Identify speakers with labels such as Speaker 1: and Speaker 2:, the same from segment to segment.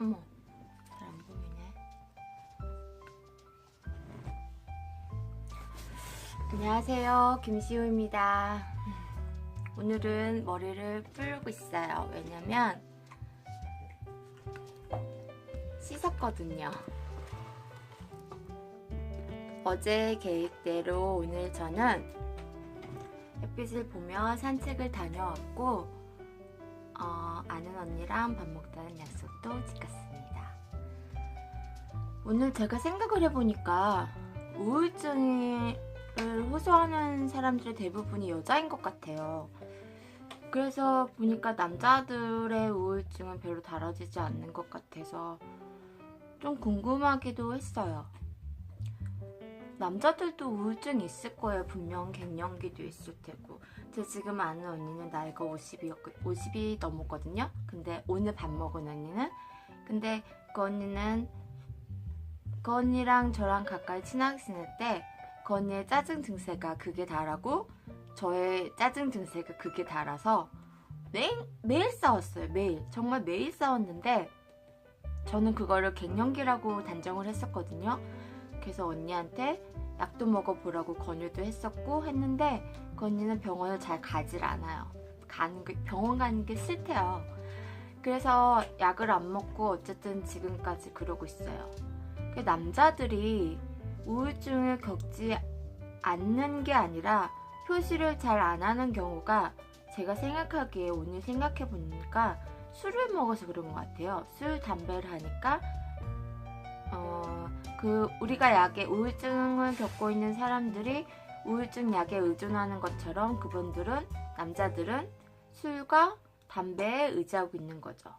Speaker 1: 어머, 잘 안 보이네. 안녕하세요, 김시우입니다. 오늘은 머리를 풀고 있어요. 왜냐면 씻었거든요. 어제 계획대로 오늘 저는 햇빛을 보며 산책을 다녀왔고 어, 아는 언니랑 밥 먹다는 약속도 지켰습니다. 오늘 제가 생각을 해보니까 우울증을 호소하는 사람들의 대부분이 여자인 것 같아요. 그래서 보니까 남자들의 우울증은 별로 다뤄지지 않는 것 같아서 좀 궁금하기도 했어요. 남자들도 우울증 있을 거예요. 분명 갱년기도 있을 테고. 제 지금 아는 언니는 나이가 50이, 50이 넘었거든요. 근데 오늘 밥 먹은 언니는? 근데 그 언니는 그 언니랑 저랑 가까이 친하게 지낼 때 그 언니의 짜증 증세가 극에 달하고 저의 짜증 증세가 극에 달아서 매일, 매일 싸웠어요. 매일. 정말 매일 싸웠는데 저는 그거를 갱년기라고 단정을 했었거든요. 그래서 언니한테 약도 먹어보라고 권유도 했었고 했는데 그 언니는 병원을 잘 가질 않아요. 가는 게, 병원 가는 게 싫대요. 그래서 약을 안 먹고 어쨌든 지금까지 그러고 있어요. 그 남자들이 우울증을 겪지 않는 게 아니라 표시를 잘 안 하는 경우가 제가 생각하기에 오늘 생각해 보니까 술을 먹어서 그런 것 같아요. 술, 담배를 하니까 어, 그 우리가 약에 우울증을 겪고 있는 사람들이 우울증 약에 의존하는 것처럼 그분들은 남자들은 술과 담배에 의지하고 있는 거죠.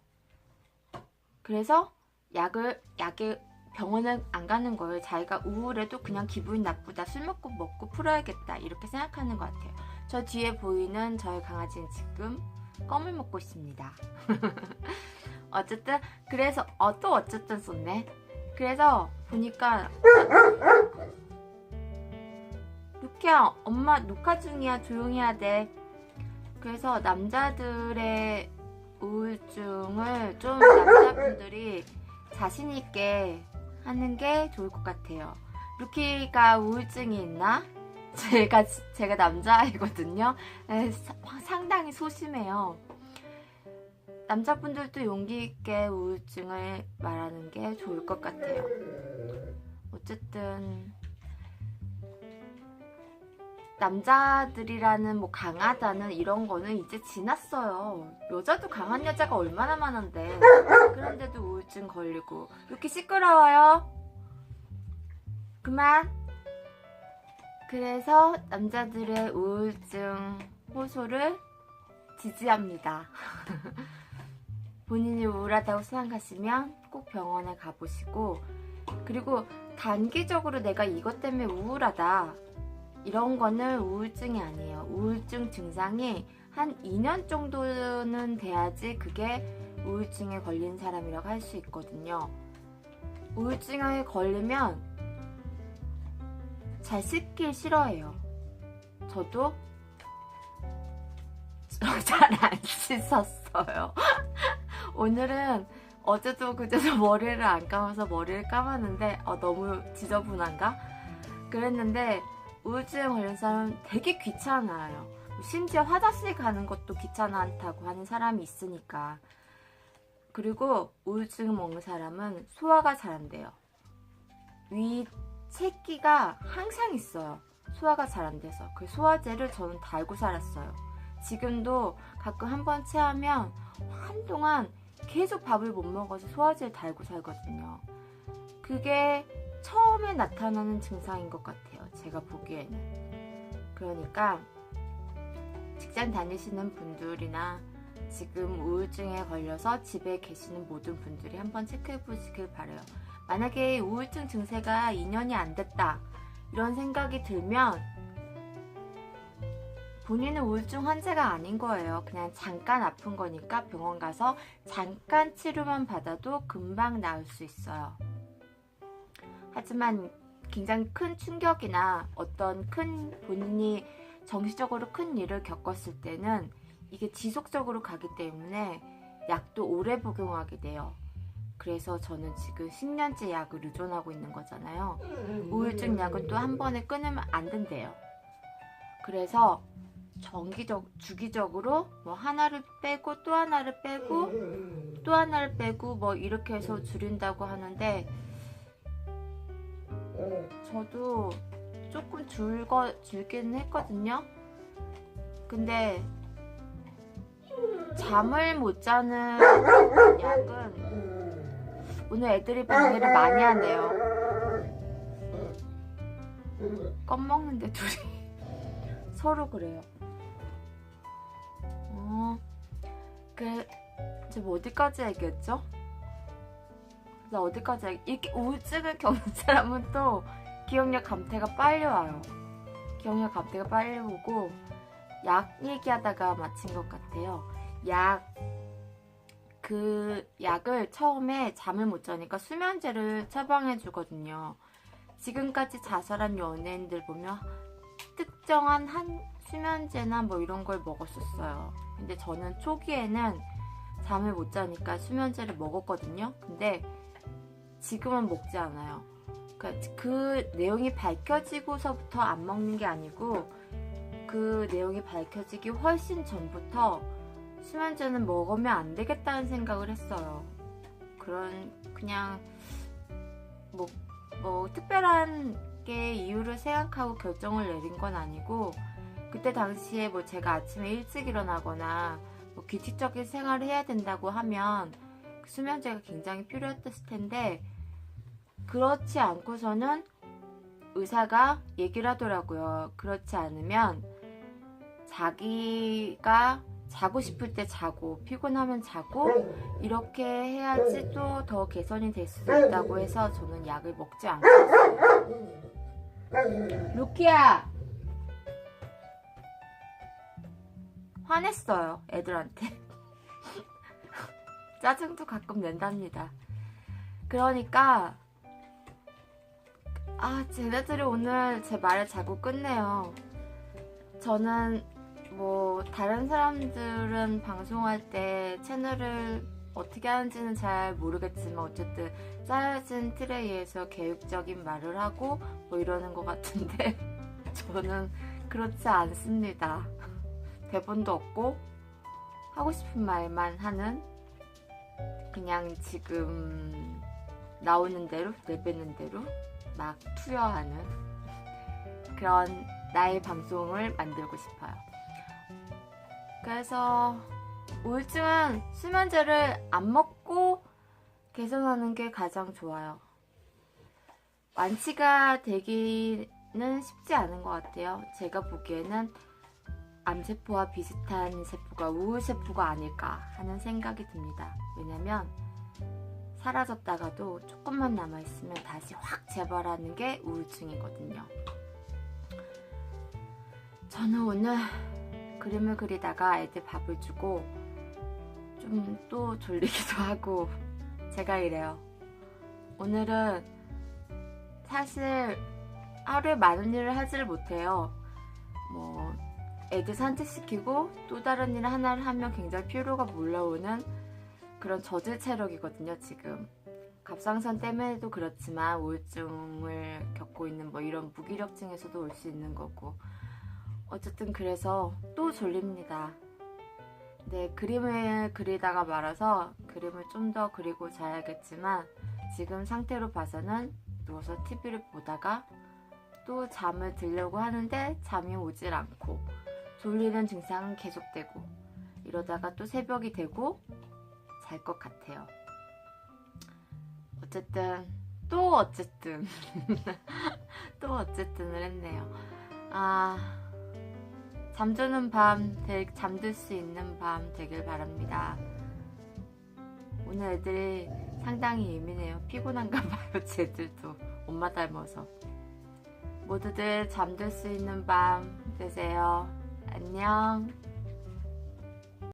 Speaker 1: 그래서 약을 약에 병원을 안 가는 거예요. 자기가 우울해도 그냥 기분이 나쁘다. 술 먹고 먹고 풀어야겠다. 이렇게 생각하는 것 같아요. 저 뒤에 보이는 저희 강아지는 지금 껌을 먹고 있습니다. 어쨌든 그래서 어, 또 어쨌든 썼네. 그래서 보니까 루키야 엄마 녹화 중이야 조용히 해야 돼. 그래서 남자들의 우울증을 좀 남자분들이 자신 있게 하는 게 좋을 것 같아요. 루키가 우울증이 있나? 제가 제가 남자이거든요. 상당히 소심해요. 남자분들도 용기 있게 우울증을 말하는 게 좋을 것 같아요. 어쨌든 남자들이라는 뭐 강하다는 이런 거는 이제 지났어요. 여자도 강한 여자가 얼마나 많은데 그런데도 우울증 걸리고 이렇게 시끄러워요. 그만. 그래서 남자들의 우울증 호소를 지지합니다. 본인이 우울하다고 생각하시면 꼭 병원에 가보시고 그리고 단기적으로 내가 이것 때문에 우울하다 이런 거는 우울증이 아니에요. 우울증 증상이 한 2년 정도는 돼야지 그게 우울증에 걸린 사람이라고 할 수 있거든요. 우울증에 걸리면 잘 씻길 싫어해요. 저도 잘 안 씻었어요. 오늘은 어제도 그제도 머리를 안 감아서 머리를 감았는데 어, 너무 지저분한가? 그랬는데 우울증에 걸린 사람은 되게 귀찮아요. 심지어 화장실 가는 것도 귀찮다고 하는 사람이 있으니까. 그리고 우울증을 먹는 사람은 소화가 잘 안 돼요. 위 채기가 항상 있어요. 소화가 잘 안 돼서. 그 소화제를 저는 달고 살았어요. 지금도 가끔 한 번 체하면 한동안 계속 밥을 못 먹어서 소화제를 달고 살거든요. 그게 처음에 나타나는 증상인 것 같아요. 제가 보기에는. 그러니까 직장 다니시는 분들이나 지금 우울증에 걸려서 집에 계시는 모든 분들이 한번 체크해 보시길 바래요. 만약에 우울증 증세가 2년이 안 됐다. 이런 생각이 들면 본인은 우울증 환자가 아닌 거예요. 그냥 잠깐 아픈 거니까 병원 가서 잠깐 치료만 받아도 금방 나을 수 있어요. 하지만 굉장히 큰 충격이나 어떤 큰 본인이 정신적으로 큰 일을 겪었을 때는 이게 지속적으로 가기 때문에 약도 오래 복용하게 돼요. 그래서 저는 지금 10년째 약을 의존하고 있는 거잖아요. 우울증 약은 또 한 번에 끊으면 안 된대요. 그래서 정기적, 주기적으로 뭐 하나를 빼고 또 하나를 빼고 또 하나를 빼고 뭐 이렇게 해서 줄인다고 하는데 저도 조금 줄거, 줄기는 했거든요. 근데 잠을 못 자는 약은 오늘 애들이 방해를 많이 하네요. 껌 먹는데 둘이 서로 그래요. 그, 제가 뭐 어디까지 얘기했죠? 나 어디까지 얘기, 이렇게 우울증을 겪는 사람은 또 기억력 감퇴가 빨리 와요. 기억력 감퇴가 빨리 오고, 약 얘기하다가 마친 것 같아요. 약, 그 약을 처음에 잠을 못 자니까 수면제를 처방해 주거든요. 지금까지 자살한 연예인들 보면 특정한 한 수면제나 뭐 이런 걸 먹었었어요. 근데 저는 초기에는 잠을 못 자니까 수면제를 먹었거든요. 근데 지금은 먹지 않아요. 그러니까 그 내용이 밝혀지고서부터 안 먹는 게 아니고 그 내용이 밝혀지기 훨씬 전부터 수면제는 먹으면 안 되겠다는 생각을 했어요. 그런 그냥 뭐, 뭐 특별한 게 이유를 생각하고 결정을 내린 건 아니고 그때 당시에 뭐 제가 아침에 일찍 일어나거나 뭐 규칙적인 생활을 해야 된다고 하면 그 수면제가 굉장히 필요했을 텐데 그렇지 않고서는 의사가 얘기를 하더라고요. 그렇지 않으면 자기가 자고 싶을 때 자고 피곤하면 자고 이렇게 해야지 또 더 개선이 될수 있다고 해서 저는 약을 먹지 않겠어요. 루키야 화냈어요 애들한테 짜증도 가끔 낸답니다. 그러니까 아 쟤네들이 오늘 제 말을 자꾸 끝내요. 저는 뭐 다른 사람들은 방송할 때 채널을 어떻게 하는지는 잘 모르겠지만 어쨌든 틀에 의해서 계획적인 말을 하고 뭐 이러는 것 같은데 저는 그렇지 않습니다. 대본도 없고 하고 싶은 말만 하는 그냥 지금 나오는 대로 내뱉는 대로 막 투여하는 그런 나의 방송을 만들고 싶어요. 그래서 우울증은 수면제를 안 먹고 개선하는 게 가장 좋아요. 완치가 되기는 쉽지 않은 것 같아요. 제가 보기에는 암세포와 비슷한 세포가 우울세포가 아닐까 하는 생각이 듭니다. 왜냐면 사라졌다가도 조금만 남아있으면 다시 확 재발하는 게 우울증이거든요. 저는 오늘 그림을 그리다가 애들 밥을 주고 좀 또 졸리기도 하고 제가 이래요. 오늘은 사실 하루에 많은 일을 하지를 못해요. 뭐 애들 산책시키고 또 다른 일 하나를 하면 굉장히 피로가 몰려오는 그런 저질 체력이거든요, 지금. 갑상선 때문에도 그렇지만 우울증을 겪고 있는 뭐 이런 무기력증에서도 올 수 있는 거고. 어쨌든 그래서 또 졸립니다. 네, 그림을 그리다가 말아서 그림을 좀 더 그리고 자야겠지만 지금 상태로 봐서는 누워서 TV를 보다가 또 잠을 들려고 하는데 잠이 오질 않고 졸리는 증상은 계속되고 이러다가 또 새벽이 되고 잘 것 같아요. 어쨌든 또 어쨌든 또 어쨌든을 했네요. 아 잠드는 밤, 잠들 수 있는 밤 되길 바랍니다. 오늘 애들이 상당히 예민해요. 피곤한가 봐요, 쟤들도. 엄마 닮아서. 모두들 잠들 수 있는 밤 되세요. 안녕.